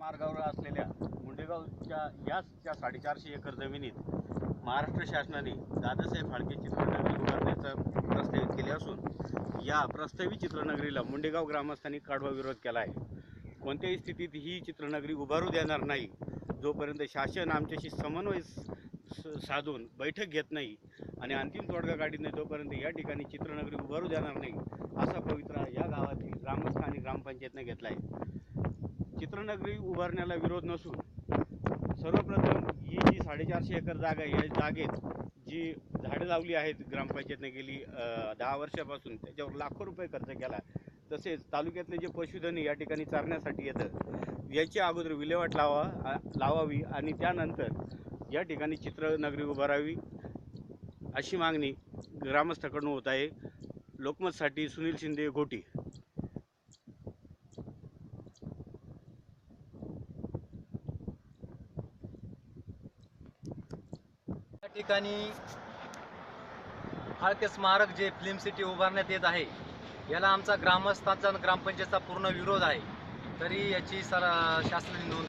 मार्गावर असलेल्या मुंडेगावच्या याच साडेचारशे एकर जमिनीत महाराष्ट्र शासनाने दादासाहेब फाळके चित्रनगरी उभारण्याचा प्रस्तावित केले असून या प्रस्तावित चित्रनगरीला मुंडेगाव ग्रामस्थांनी कडवा विरोध केला आहे. कोणत्याही स्थितीत ही चित्रनगरी उभारू देणार नाही जोपर्यंत शासन आमच्याशी समन्वय स- साधून बैठक घेत नाही आणि अंतिम तोडगा काढीत नाही तोपर्यंत या ठिकाणी चित्रनगरी उभारू देणार नाही असा पवित्रा या गावातील ग्रामस्थ आणि ग्रामपंचायतने घेतला आहे. चित्रनगरी उभारण्याला विरोध नसून सर्वप्रथम ही जी साडेचारशे एकर जागा आहे या जागेत जी झाडं लावली आहेत ग्रामपंचायतने गेली दहा वर्षापासून त्याच्यावर लाखो रुपये खर्च केला. तसेच तालुक्यातले जे पशुधन या ठिकाणी चारण्यासाठी येतं याची अगोदर विल्हेवाट लावा लावावी आणि त्यानंतर या ठिकाणी चित्रनगरी उभारावी अशी मागणी ग्रामस्थाकडून होत आहे. लोकमतसाठी सुनील शिंदे घोटी ठिकाणी फाळके स्मारक जे फिल्म सिटी उभारण्यात येत आहे याला आमचा ग्रामस्थांचा ग्रामपंचायतचा पूर्ण विरोध आहे. तरी याची सर शासनाने नोंद